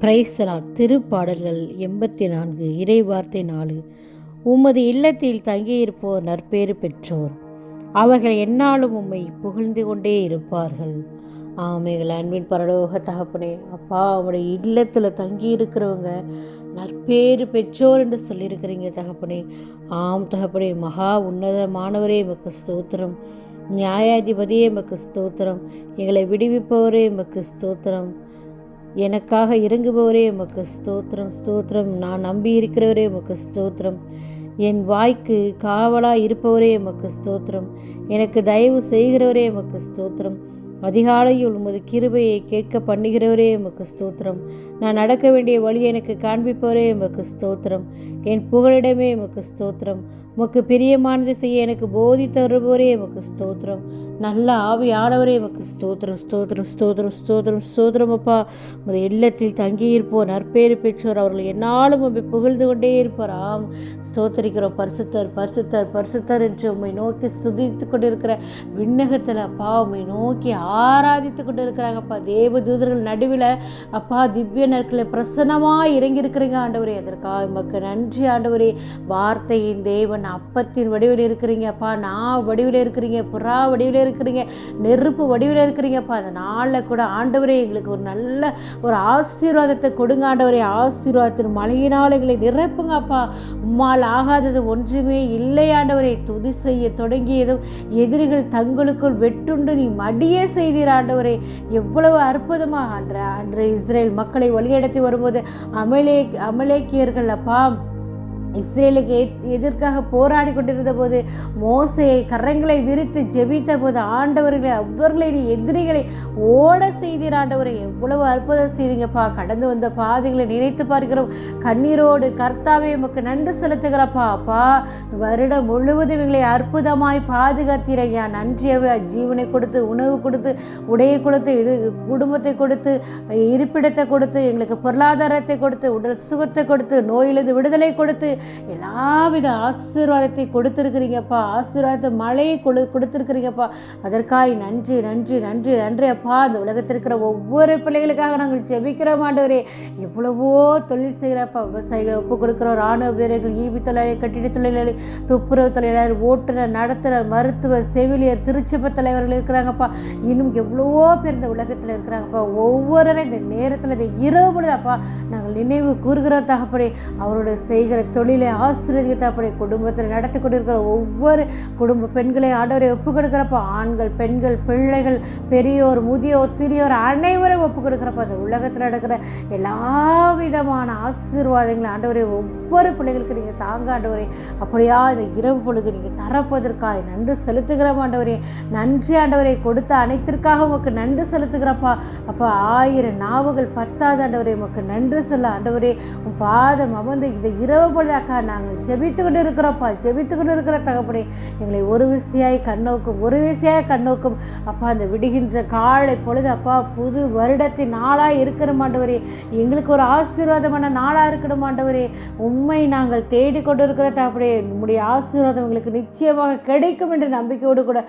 Praise the Lord திருப்பாடல்கள் எண்பத்தி நான்கு இறைவார்த்தை நாலு. உமது இல்லத்தில் தங்கியிருப்போர் நற்பேறு பெற்றோர். அவர்கள் என்னாலும் உம்மை புகழ்ந்து கொண்டே இருப்பார்கள். ஆமைகள் அன்பின் பரலோக தகப்பனே அப்பா அவருடைய இல்லத்தில் தங்கி இருக்கிறவங்க நற்பேறு பெற்றோர் என்று சொல்லியிருக்கிறீங்க தகப்பனே. ஆம் தகப்பனே மகா உன்னதமானவரே எமக்கு ஸ்தோத்திரம். நியாயாதிபதியே எமக்கு ஸ்தோத்திரம். எங்களை விடுவிப்பவரே எமக்கு ஸ்தோத்திரம். எனக்காக இறங்குபவரே உமக்கு ஸ்தோத்திரம் ஸ்தோத்திரம். நான் நம்பி இருக்கிறவரே உமக்கு ஸ்தோத்திரம். என் வாய்க்கு காவலாக இருப்பவரே உமக்கு ஸ்தோத்திரம். எனக்கு தயவு செய்கிறவரே உமக்கு ஸ்தோத்திரம். அதிகாலையில் உமது கிருபையை கேட்க பண்ணுகிறவரே உமக்கு ஸ்தோத்திரம். நான் நடக்க வேண்டிய வழியை எனக்கு காண்பிப்பவரே உமக்கு ஸ்தோத்திரம். என் புகழிடமே உமக்கு ஸ்தோத்திரம். உமக்கு பிரியமானதை செய்ய எனக்கு போதி தருபவரே உமக்கு ஸ்தோத்திரம். நல்ல ஆவியானவரே உமக்கு ஸ்தோத்திரம் ஸ்தோத்திரம் ஸ்தோத்திரம் ஸ்தோத்திரம் ஸ்தோத்திரம் அப்பா. உமது இல்லத்தில் தங்கியிருப்போர் நற்பேறு பெற்றோர் அவர்கள் என்னாலும் உண்மை புகழ்ந்து கொண்டே இருப்பார். ஆம் ஸ்தோத்தரிக்கிறோம். பரிசுத்தர் பரிசுத்தர் பரிசுத்தர் என்று உண்மை நோக்கி ஸ்துதித்து கொண்டிருக்கிற விண்ணகத்தில் அப்பா உண்மை நோக்கி ஆராதித்து கொண்டு இருக்கிறாங்கப்பா தேவ தூதர்கள் நடுவில் அப்பா திவ்ய நற்களை பிரசன்னமாக இறங்கியிருக்கிறீங்க ஆண்டவரே. அதற்காக உமக்கு நன்றி ஆண்டவரே. வார்த்தையின் தேவன் அப்பத்தின் வடிவில் இருக்கிறீங்க அப்பா. நான் வடிவில் இருக்கிறீங்க புறா வடிவில் இருக்கிறீங்க நெருப்பு வடிவில் இருக்கிறீங்கப்பா. அந்த நாளில் கூட ஆண்டவரே எங்களுக்கு ஒரு நல்ல ஒரு ஆசீர்வாதத்தை கொடுங்க ஆண்டவரே. ஆசீர்வாதத்தின் மழையினால் எங்களை நிரப்புங்கப்பா. உம்மால் ஆகாதது ஒன்றுமே இல்லை ஆண்டவரை. துதி செய்ய தொடங்கியதும் எதிரிகள் தங்களுக்குள் வெட்டுண்டு நீ மடியே செய்தீர் ஆண்டவரே. எவ்வளவு அற்புதமாக அன்ற அன்று இஸ்ரேல் மக்களை வழிநடத்தி வரும்போது அமலே அமலேக்கியர்கள் அப்பா இஸ்ரேலுக்கு எதிர்க்காக போராடி கொண்டிருந்த போது மோசையை கரங்களை விரித்து ஜெபித்த போது ஆண்டவர்களை அவர்களின் எதிரிகளை ஓட செய்தீர் ஆண்டவரை. எவ்வளவு அற்புதம் செய்தீங்கப்பா. கடந்து வந்த பாதைகளை நினைத்து பார்க்கிறோம். கண்ணீரோடு கர்த்தாவே உமக்கு நன்றி செலுத்துகிறப்பா. அப்பா வருடம் முழுவதும் எங்களை அற்புதமாய் பாதுகாத்தீரையா நன்றியவே ஜீவனை கொடுத்து உணவு கொடுத்து உடையை கொடுத்து குடும்பத்தை கொடுத்து இருப்பிடத்தை கொடுத்து எங்களுக்கு பொருளாதாரத்தை கொடுத்து உடல் சுகத்தை கொடுத்து நோயிலிருந்து விடுதலை கொடுத்து எல்லாவித ஆசீர்வாதத்தை கொடுத்துருக்குறீங்கப்பா. ஆசீர்வாதத்தை மழையை கொடு கொடுத்துருக்குறீங்கப்பா. அதற்காய் நன்றி நன்றி நன்றி நன்றி அப்பா. இந்த உலகத்தில் இருக்கிற ஒவ்வொரு பிள்ளைகளுக்காக நாங்கள் ஜெபிக்கிறோம் ஆண்டவரே. எவ்வளவோ தொழில் செய்கிறப்பா விவசாயிகளை ஒப்பு கொடுக்குறோம். ராணுவ வீரர்கள் ஈபி தொழிலாளி கட்டிட தொழிலாளி துப்புரவு தொழிலாளர் ஓட்டுநர் நடத்துனர் மருத்துவர் செவிலியர் திருச்சபை தலைவர்கள் இருக்கிறாங்கப்பா. இன்னும் எவ்வளவோ பேர் இந்த உலகத்தில் இருக்கிறாங்கப்பா. ஒவ்வொரு இந்த நேரத்தில் இந்த இரவு பொழுதாப்பா நாங்கள் நினைவு கூறுகிறோம் தகப்படி அவருடைய செய்கிற தொழில் ஆசிரியர் அப்படி குடும்பத்தில் நடத்தி கொண்டிருக்கிற ஒவ்வொரு குடும்ப பெண்களை ஆண்டவரை ஒப்பு கொடுக்குறப்ப ஆண்கள் பெண்கள் பிள்ளைகள் பெரியோர் முதியோர் சிறியோர் அனைவரும் ஒப்பு கொடுக்குறப்ப அந்த உலகத்தில் நடக்கிற எல்லா விதமான ஆசீர்வாதங்களை ஆண்டவரை ஒவ்வொரு பிள்ளைகளுக்கு நீங்கள் தாங்க ஆண்டவரே. அப்படியா இந்த இரவு பொழுது நீங்கள் தரப்பதற்காக நன்றி செலுத்துகிறோம் ஆண்டவரே. நன்றி ஆண்டவரை கொடுத்த அனைத்திற்காக உமக்கு நன்றி செலுத்துகிறப்பா. அப்போ ஆயிரம் நாவுகள் பத்தாது ஆண்டவரே உமக்கு நன்றி சொல்ல ஆண்டவரே. உன் பாதம் அமர்ந்து இந்த இரவு பொழுது அக்கா நாங்கள் ஜெபித்துக்கிட்டு இருக்கிறோப்பா ஜெபித்துக்கிட்டு இருக்கிற தகப்படி எங்களை ஒரு விசையாய் கண்ணோக்கும் ஒரு விசையாய் கண்ணோக்கும். அப்பா அந்த விடுகின்ற காலை பொழுது அப்பா புது வருடத்தின் நாளாக இருக்கிற மாண்டவரே எங்களுக்கு ஒரு ஆசீர்வாதமான நாளாக இருக்கணும் மாண்டவரே உண்மை நாங்கள் தேடிக் கொண்டு இருக்கிற தகப்பனே உம்முடைய ஆசீர்வாதம் எங்களுக்கு நிச்சயமாக கிடைக்கும் என்ற நம்பிக்கையோடு கூட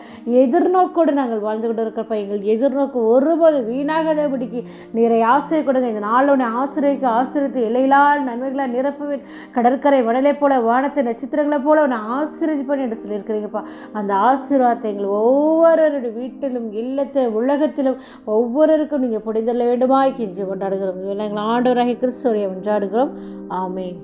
எதிர்நோக்கோடு நாங்கள் வாழ்ந்துக்கிட்டு இருக்கிறப்ப எங்கள் எதிர்நோக்கு ஒருபோது வீணாகாதபடிக்கு நீரை ஆசிரியர் கொடுங்க. இந்த நாளோட ஆசிரியருக்கு ஆசிரியத்து இலையிலால் நன்மைகளால் நிரப்புவேன். கடற்கரை மணலை போல வானத்தை நட்சத்திரங்களை போல உன்னை ஆசீர்வதிப்பேன் என்று சொல்லியிருக்கிறீங்கப்பா. அந்த ஆசீர்வாதத்தை எங்கள் ஒவ்வொருவருடைய வீட்டிலும் இல்லத்தை உலகத்திலும் ஒவ்வொருவருக்கும் நீங்கள் புரிந்துள்ள வேண்டுமாய் கெஞ்சி கொண்டாடுகிறோம். எங்கள் ஆண்டவராகி கிறிஸ்துவரை கொண்டாடுகிறோம் ஆமேன்.